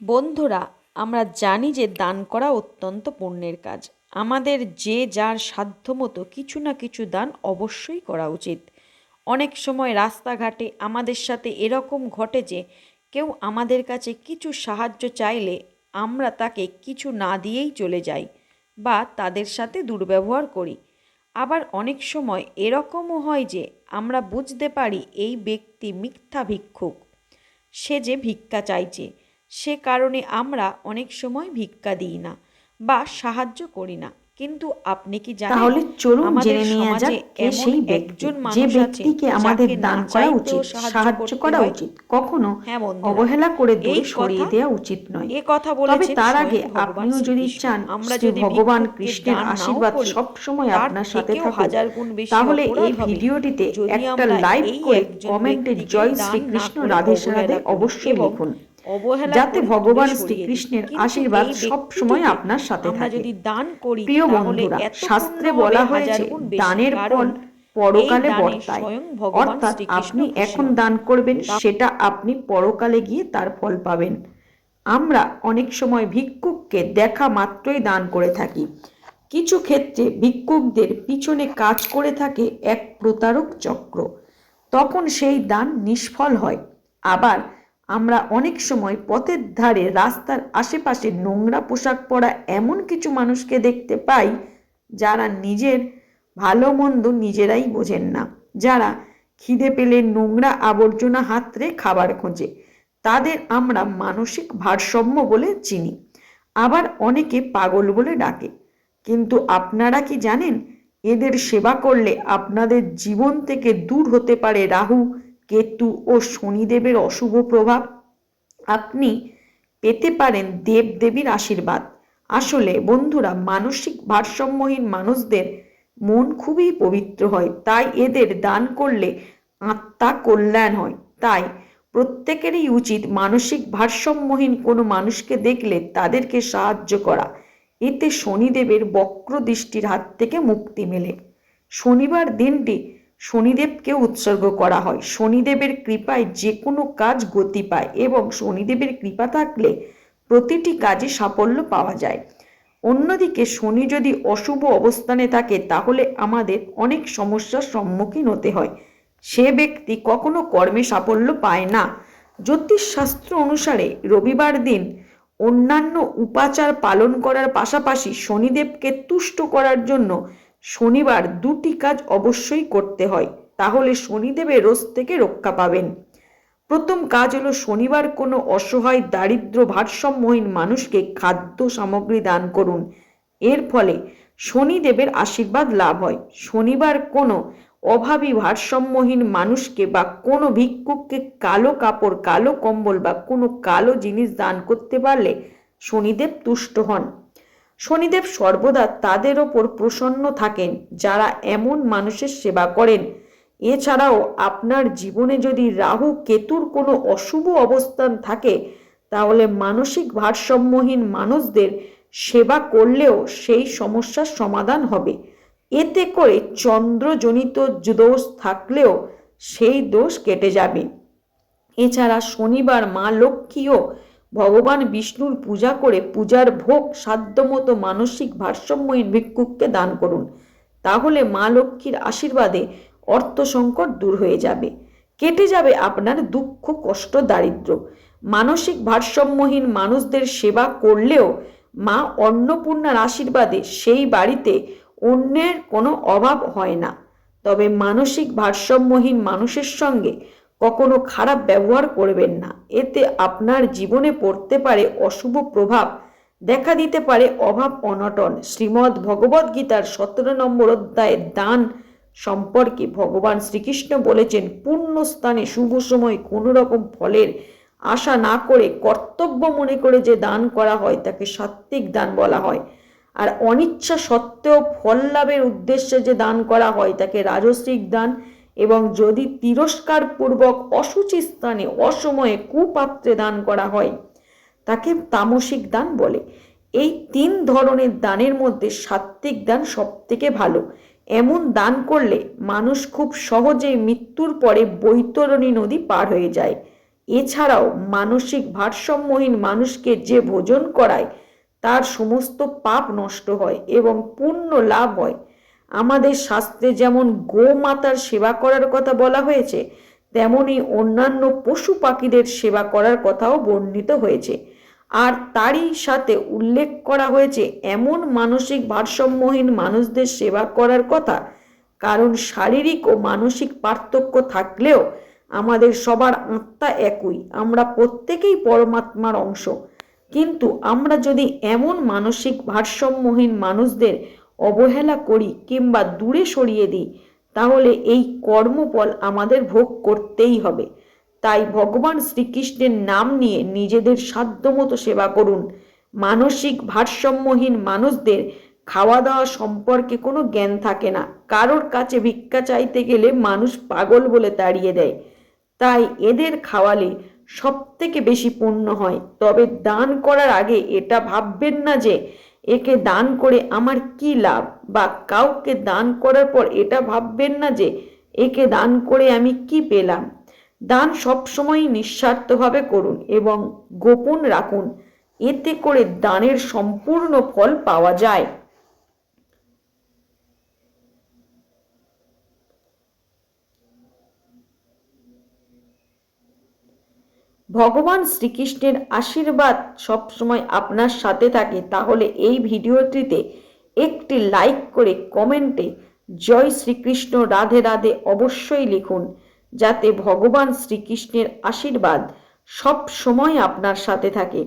বন্ধুরা, আমরা জানি যে দান করা অত্যন্ত পুণ্যের কাজ। আমাদের যে যার সাধ্যমতো কিছু না কিছু দান অবশ্যই করা উচিত। অনেক সময় রাস্তাঘাটে আমাদের সাথে এরকম ঘটে যে কেউ আমাদের কাছে কিছু সাহায্য চাইলে আমরা তাকে কিছু না দিয়েই চলে যাই বা তাদের সাথে দুর্ব্যবহার করি। আবার অনেক সময় এরকমও হয় যে আমরা বুঝতে পারি এই ব্যক্তি মিথ্যা ভিক্ষুক। সে যে ভিক্ষা চাইছে সে কারণে আমরা অনেক সময় ভিক্ষা দিই না বা সাহায্য করি না। কিন্তু আপনি কি জানেন তাহলে চলুন জেনে নেওয়া যাক কে সেই ব্যক্তি একজন যে মানুষ আছে ব্যক্তিকে আমাদের দান করা উচিত সাহায্য করা উচিত। কখনো হ্যাঁ অবহেলা করে এই দূরে সরিয়ে দেওয়া উচিত নয়। এ কথা তবে বলেছেন তার আগে আপনিও যদি চান আমরা যদি ভগবান কৃষ্ণের আশীর্বাদ সব সময় আপনার সাথে থাকুক। তাহলে এই ভিডিওটিতে একটা লাইক এই করে কমেন্টে জয় দান না শ্রীকৃষ্ণ রাধে রাধে অবশ্যই লিখুন। যাতে ভগবান। শ্রীকৃষ্ণের আশীর্বাদ সব সময় আপনার সাথে থাকে। যদি দান করি প্রিয় বন্ধুরা শাস্ত্রে বলা হয়েছে। দানের ফল পরকালে বর্তায়। অর্থাৎ আপনি এখন দান করবেন সেটা আপনি পরকালে গিয়ে তার ফল পাবেন। আমরা অনেক সময় ভিক্ষুককে দেখা মাত্রই দান করে থাকি। কিছু ক্ষেত্রে ভিক্ষুকদের পিছনে কাজ করে থাকে এক প্রতারক চক্র। তখন সেই দান নিষ্ফল হয়। আবার আমরা অনেক সময় পথের ধারে রাস্তার আশেপাশে নোংরা পোশাক পরা এমন কিছু মানুষকে দেখতে পাই যারা নিজের ভালো মন্দ নিজেরাই বোঝেন না, যারা খিদে পেলে নোংরা আবর্জনা হাতড়ে খাবার খোঁজে। তাদের আমরা মানসিক ভারসাম্য বলে চিনি, আবার অনেকে পাগল বলে ডাকে। কিন্তু আপনারা কি জানেন, এদের সেবা করলে আপনাদের জীবন থেকে দূর হতে পারে রাহু কেতু ও শনিদেবের অশুভ প্রভাব। আপনি পেতে পারেন দেবদেবীর আশীর্বাদ। আসলে বন্ধুরা, মানসিক ভারসাম্যহীন মানুষদের মন খুবই পবিত্র হয়, তাই এদের দান করলে আত্মা কল্যাণ হয়। তাই প্রত্যেকেরই উচিত মানসিক ভারসাম্যহীন কোনো মানুষকে দেখলে তাদেরকে সাহায্য করা। এতে শনিদেবের বক্র দৃষ্টির হাত থেকে মুক্তি মেলে। শনিবার দিনটি শনিদেবকে উৎসর্গ করা হয়। শনিদেবের কৃপায় যে কোনো কাজ গতি পায় এবং শনিদেবের কৃপা থাকলে প্রতিটি কাজে সাফল্য পাওয়া যায়। অন্যদিকে শনি যদি অশুভ অবস্থানে থাকে, তাহলে আমাদের অনেক সমস্যার সম্মুখীন হতে হয়। সে ব্যক্তি কখনো কর্মে সাফল্য পায় না। জ্যোতিষশাস্ত্র অনুসারে রবিবার দিন অন্যান্য উপাচার পালন করার পাশাপাশি শনিদেবকে তুষ্ট করার জন্য শনিবার দুটি কাজ অবশ্যই করতে হয়, তাহলে শনিদেবের রোজ থেকে রক্ষা পাবেন। প্রথম কাজ হলো শনিবার কোনো অসহায় দারিদ্র ভারসাম্যহীন মানুষকে খাদ্য সামগ্রী দান করুন। এর ফলে শনিদেবের আশীর্বাদ লাভ হয়। শনিবার কোনো অভাবী ভারসাম্যহীন মানুষকে বা কোনো ভিক্ষুককে কালো কাপড়, কালো কম্বল বা কোনো কালো জিনিস দান করতে পারলে শনিদেব তুষ্ট হন। শনিদেব সর্বদা তাদের ওপর প্রসন্ন থাকেন, যারা এমন মানুষের সেবা করেন। এছাড়াও আপনার জীবনে যদি রাহু কেতুর কোনো অশুভ অবস্থান থাকে, তাহলে মানসিক ভারসাম্যহীন মানুষদের সেবা করলেও সেই সমস্যার সমাধান হবে। এতে করে চন্দ্রজনিত দোষ থাকলেও সেই দোষ কেটে যাবে। এছাড়া শনিবার মা লক্ষ্মীও ভগবান বিষ্ণুর পূজা করে পূজার ভোগ, সাধ্যমতো মানসিক ভারসাম্যহীন ভিক্ষুককে দান করুন। তাহলে মা লক্ষ্মীর আশীর্বাদে অর্থ সংকট দূর হয়ে যাবে। কেটে যাবে আপনার দুঃখ, কষ্ট দারিদ্র মানসিক ভারসাম্যহীন মানুষদের সেবা করলেও মা অন্নপূর্ণার আশীর্বাদে সেই বাড়িতে অন্যের কোনো অভাব হয় না। তবে মানসিক ভারসাম্যহীন মানুষের সঙ্গে কখনো খারাপ ব্যবহার করবেন না। এতে আপনার জীবনে পড়তে পারে অশুভ প্রভাব, দেখা দিতে পারে অভাব অনটন। শ্রীমদ্ ভগবদ্ গীতার সতেরো নম্বর অধ্যায়ে দান সম্পর্কে ভগবান শ্রীকৃষ্ণ বলেছেন, পূর্ণ স্থানে শুভ সময় কোনো রকম ফলের আশা না করে কর্তব্য মনে করে যে দান করা হয়, তাকে সাত্ত্বিক দান বলা হয়। আর অনিচ্ছা সত্ত্বেও ফল লাভের উদ্দেশ্যে যে দান করা হয়, তাকে রাজস্বিক দান এবং যদি তিরস্কার পূর্বক অসুচি স্থানে অসময়ে কুপাত্রে দান করা হয়, তাকে তামসিক দান বলে। এই তিন ধরনের দানের মধ্যে সাত্ত্বিক দান সবথেকে ভালো। এমন দান করলে মানুষ খুব সহজেই মৃত্যুর পরে বৈতরণী নদী পার হয়ে যায়। এছাড়াও মানসিক ভারসাম্যহীন মানুষকে যে ভোজন করায়, তার সমস্ত পাপ নষ্ট হয় এবং পুণ্য লাভ হয়। আমাদের শাস্ত্রে যেমন গোমাতার সেবা করার কথা বলা হয়েছে, তেমনি অন্যান্য পশু পাখিদের সেবা করার কথাও বর্ণিত হয়েছে। আর তারই সাথে উল্লেখ করা হয়েছে, এমন মানসিক ভারসাম্যহীন মানুষদের সেবা করার কথা। কারণ শারীরিক ও মানসিক পার্থক্য থাকলেও আমাদের সবার আত্মা একই, আমরা প্রত্যেকেই পরমাত্মার অংশ। কিন্তু আমরা যদি এমন মানসিক ভারসাম্যহীন মানুষদের অবহেলা করি কিংবা দূরে সরিয়ে দিই, তাহলে এই কর্মফল আমাদের ভোগ করতেই হবে। তাই ভগবান শ্রীকৃষ্ণের নাম নিয়ে নিজেদের সাধ্যমতো সেবা করুন। মানসিক ভারসাম্যহীন মানুষদের খাওয়া দাওয়া সম্পর্কে কোনো জ্ঞান থাকে না। কারোর কাছে ভিক্ষা চাইতে গেলে মানুষ পাগল বলে তাড়িয়ে দেয়। তাই এদের খাওয়ালে সব থেকে বেশি পুণ্য হয়। তবে দান করার আগে এটা ভাববেন না যে একে দান করে আমার কি লাভ? বা কাউকে দান করার পর এটা ভাববেন না যে, একে দান করে আমি কি পেলাম? দান সবসময় নিঃস্বার্থভাবে করুন এবং গোপন রাখুন। এতে করে দানের সম্পূর্ণ ফল পাওয়া যায়। ভগবান শ্রীকৃষ্ণের আশীর্বাদ সবসময় আপনার সাথে থাকে, তাহলে এই ভিডিওটিতে একটি লাইক করে কমেন্টে জয় শ্রীকৃষ্ণ, রাধে রাধে অবশ্যই লিখুন, যাতে ভগবান শ্রীকৃষ্ণের আশীর্বাদ সব সময় আপনার সাথে থাকে।